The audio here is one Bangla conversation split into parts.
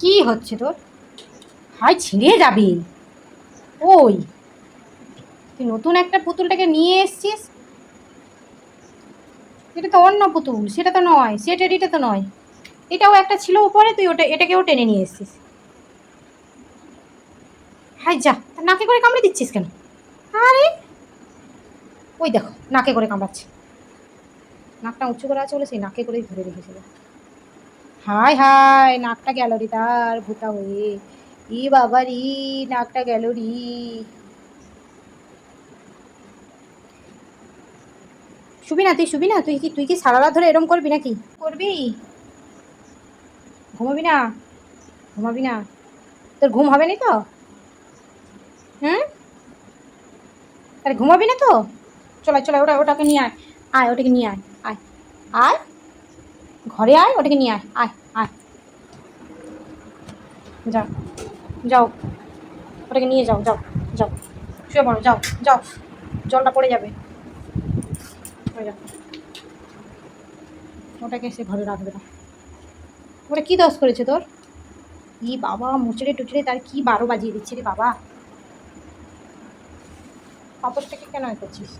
কি হচ্ছে তোর? হাই ছিঁড়ে যাবে। ওই, তুই নতুন একটা পুতুলটাকে নিয়ে এসছিস? এটা তো অন্য পুতুল, সেটা তো নয় সে টেডিটা তো নয়। এটাও একটা ছিল উপরে, তুই ওটা, এটাকেও টেনে নিয়ে এসছিস। হাই যা নাকে করে কামড়ে দিচ্ছিস কেন? আরে! ওই দেখো, নাকে করে কামড়াচ্ছে। নাকটা উঁচু করে আছে বলে সেই নাকে করেই ধরে রেখেছিল। হাই হাই, নাকটা গেল রে তার ভূতা হয়ে। ই বাবা রি, নাকটা গেল রি। শুবি না তুই, শুবি না? তুই কি তুই কি সারা রাত ধরে এরম করবি নাকি? করবি। ঘুমাবি না? ঘুমাবি না? তোর ঘুম হবে না তো? হুম? আরে ঘুমাবি না তো? চলে চলে ওটা, ওটাকে নিয়ে আয়। আয়, ওটাকে নিয়ে আয়। আয়। আয়। ঘরে আয়, ওটাকে নিয়ে আয় আয় আয়। যাও যাও। ওটাকে নিয়ে যাও যাও যাও। শুয়ে পড়ো, যাও যাও। জলটা পড়ে যাবে। ওটাকে সে ঘরে রাখবে না। ওটা কী দোষ করেছে তোর? ই বাবা, মুচড়ে টুচড়ে তার কি বারো বাজিয়ে দিচ্ছে রে বাবা। পাপড়টাকে কেন করছিস?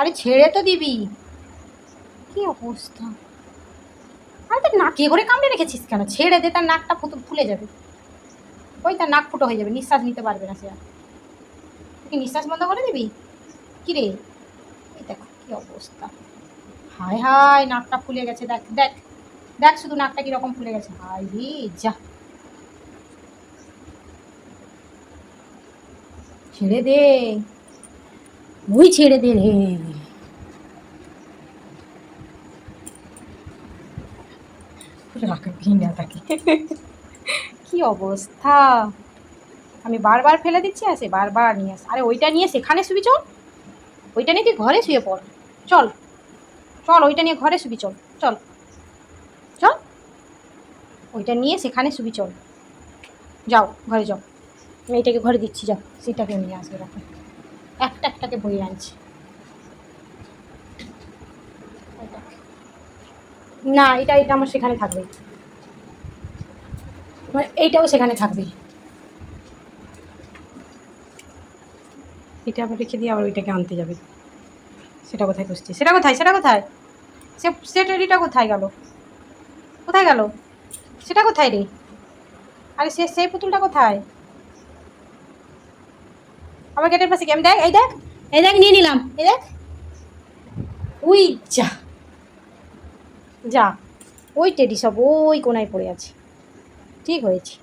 আরে ছেড়ে তো দিবি। কি অবস্থা? আরে তোর নাকে করে কামড়ে রেখেছিস কেন? ছেড়ে দে, তার নাকটা ফুটো, ফুলে যাবে। ওই তার নাক ফুটো হয়ে যাবে, নিঃশ্বাস নিতে পারবে না সে তুই নিঃশ্বাস বন্ধ করে দিবি? কি রে? এই দেখো, কি অবস্থা। হায় হায়, নাকটা ফুলে গেছে, দেখ দেখ। দেখ শুধু নাকটা কীরকম ফুলে গেছে। হায় রে, যা। ছেড়ে দে। ওই ছেড়ে দে রে। তাকে। কি অবস্থা? আমি বারবার ফেলে দিচ্ছি আসে বারবার নিয়ে আস। আরে ওইটা নিয়ে সেখানে শুবি, চল। ওইটা নিয়ে তুই ঘরে শুয়ে পড়। চল। চল, ওইটা নিয়ে ঘরে শুবি, চল। চল। চল। ওইটা নিয়ে সেখানে শুবি, চল। যাও, ঘরে যাও। এইটাকে ঘরে দিচ্ছি, যাও। সেটাকে নিয়ে আসবে রাখো। একটা একটাকে বই আনছি। না, এটা এটা আমার সেখানে থাকবে। মানে এইটাও সেখানে থাকবে। এটা আবার রেখে দিয়ে আবার ওইটাকে আনতে যাবে। সেটা কোথায় খুঁজছি? সেটা কোথায়? সেটা কোথায়? সে সে টেডিটা কোথায় গেল? কোথায় গেল? সেটা কোথায় রে? আরে সে, সেই পুতুলটা কোথায়? আমার গেটের পাশে কি আমি দেখ এই দেখ এই দেখ নিয়ে নিলাম এই দেখ উই যা যা ওই টেডি সব ওই কোনায় পড়ে আছে ঠিক হয়েছে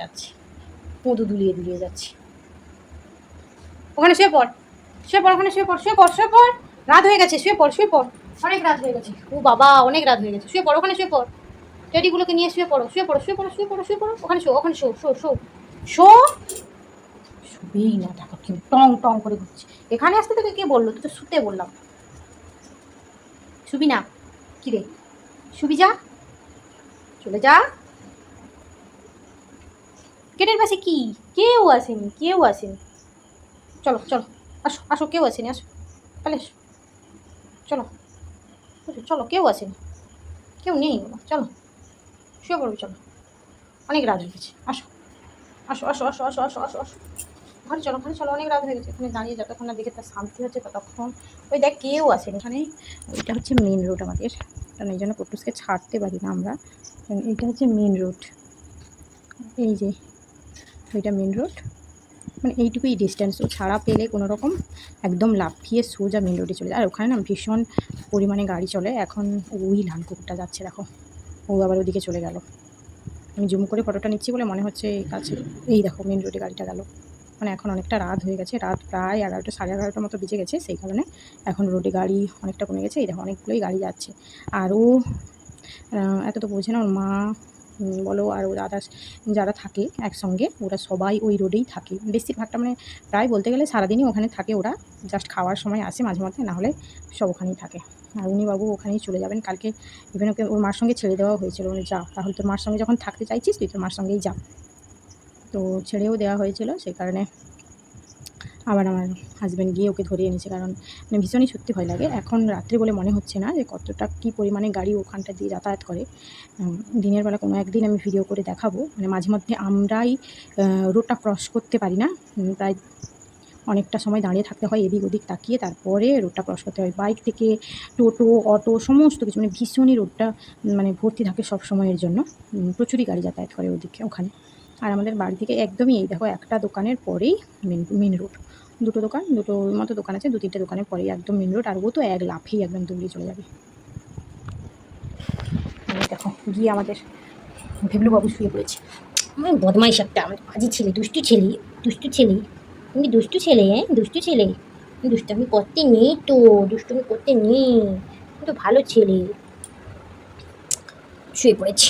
যাচ্ছে পুঁদু দুলিয়ে দুলিয়ে যাচ্ছে ওখানে শুয়ে পড় শুয়ে পড় ওখানে শুয়ে পড় শুয়ে পড় শুয়ে পড় রাত হয়ে গেছে শুয়ে পড় শুয়ে পড় অনেক রাত হয়ে গেছে ও বাবা অনেক রাত হয়ে গেছে শুয়ে পড় ওখানে শুয়ে পড় টেডিগুলোকে নিয়ে শুয়ে পড়ো শুয়ে পড়ো শুয়ে পড়ো শুয়ে পড়ো শুয়ে পড়ো ওখানে শো ওখানে শো শো শো শো শুবেই না দেখো কেউ টং টং করে ঘুরছে। এখানে আসতে তোকে কে বলল? তুই তো শুতে বললাম। শুবি না? কি রে? শুবি যা। চলে যা। গেটের পাশে কি? কেউ আসেনি কেউ আসেনি। চলো চলো। আসো আসো, কেউ আসেনি, আসো। তাহলে এসো। চলো। চলো, কেউ আসেনি। কেউ নেই চলো। শুয়ে পড়বি, চলো। অনেক রাত হয়ে গেছে। আসো। আসো আসো আসো আসো আসো আসো আসো। ঘরে চলো ঘরে চলো, অনেক রাত হয়ে গেছে। এখানে দাঁড়িয়ে যতক্ষণ না দেখে তার শান্তি হচ্ছে, ততক্ষণ। ওই দেখ, কেউ আসেনি এখানে। ওইটা হচ্ছে মেন রোড আমাদের। কারণ এই জন্য কুটুসকে ছাড়তে পারি না আমরা। এইটা হচ্ছে মেন রোড এই যে, ওইটা মেন রোড মানে এইটুকুই ডিস্টেন্স ও ছাড়া পেলে কোনো রকম একদম লাফিয়ে সোজা মেন রোডে চলে যায়। আর ওখানে না ভীষণ পরিমাণে গাড়ি চলে। এখন ওই লাল কুকুরটা যাচ্ছে, দেখো। ও আবার ওদিকে চলে গেল। আমি জুম করে ফটোটা নিচ্ছি বলে মনে হচ্ছে কাছে। এই দেখো মেন রোডে গাড়িটা গেল। মানে এখন অনেকটা রাত হয়ে গেছে, রাত প্রায় এগারোটা, সাড়ে এগারোটার মতো বেজে গেছে। সেই কারণে এখন রোডে গাড়ি অনেকটা কমে গেছে। এই দেখো অনেকগুলোই গাড়ি যাচ্ছে। আরও এত তো বোঝে না, ওর মা বলো আর ওর আদার্স যারা থাকে একসঙ্গে, ওরা সবাই ওই রোডেই থাকে। বেশিরভাগটা মানে প্রায় বলতে গেলে সারাদিনই ওখানে থাকে, ওরা জাস্ট খাওয়ার সময় আসে মাঝে মধ্যে, না হলে সব ওখানেই থাকে। আর উনি বাবু ওখানেই চলে যাবেন। কালকে ইভেন ওকে ওর মার সঙ্গে ছেড়ে দেওয়া হয়েছিল। উনি যা, তাহলে তোর মার সঙ্গে যখন থাকতে চাইছিস, তুই তোর মার সঙ্গেই যা। তো ছেড়েও দেওয়া হয়েছিল সেই কারণে আবার আমার হাজব্যান্ড গিয়ে ওকে ধরে এনেছে, কারণ মানে ভীষণই সত্যি ভয় লাগে। এখন রাত্রে বলে মনে হচ্ছে না যে কতটা কী পরিমাণে গাড়ি ওখানটা দিয়ে যাতায়াত করে। দিনের বেলা কোনো একদিন আমি ভিডিও করে দেখাবো। মানে মাঝে মধ্যে আমরাই রোডটা ক্রস করতে পারি না। প্রায় অনেকটা সময় দাঁড়িয়ে থাকতে হয় এদিক ওদিক তাকিয়ে। তারপরে রোডটা ক্রস করতে হয়। বাইক থেকে টোটো অটো সমস্ত কিছু মানে ভীষণই রোডটা মানে ভর্তি থাকে সব সময়ের জন্য প্রচুরই গাড়ি যাতায়াত করে ওদিকে, ওখানে। আর আমাদের বাড়ি থেকে একদমই এই দেখো, একটা দোকানের পরেই মেন মেন রোড দুটো দোকান, দুটো মতো দোকান আছে, দু তিনটে দোকানের পরেই একদম মেন রোড আর ও তো এক লাফেই একদম দৌড়িয়ে চলে যাবে। দেখো, গিয়ে আমাদের ভেবলু বাবু শুয়ে পড়েছে। বদমাইশ একটা, আমার বাজি ছেলে, দুষ্টু ছেলে দুষ্টু ছেলে। তুমি দুষ্টু ছেলে হ্যাঁ? দুষ্টু ছেলে। দুষ্টামি করতে নেই তো, দুষ্টুমি করতে নেই। তুমি তো ভালো ছেলে। শুয়ে পড়েছে।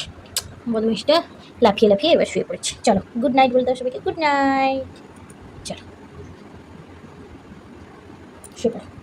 বদমাইশটা লাফিয়ে লাফিয়ে এবার শুয়ে পড়েছে। চলো গুড নাইট বলতে সবাইকে গুড নাইট চলো। শুয়ে পড়ো।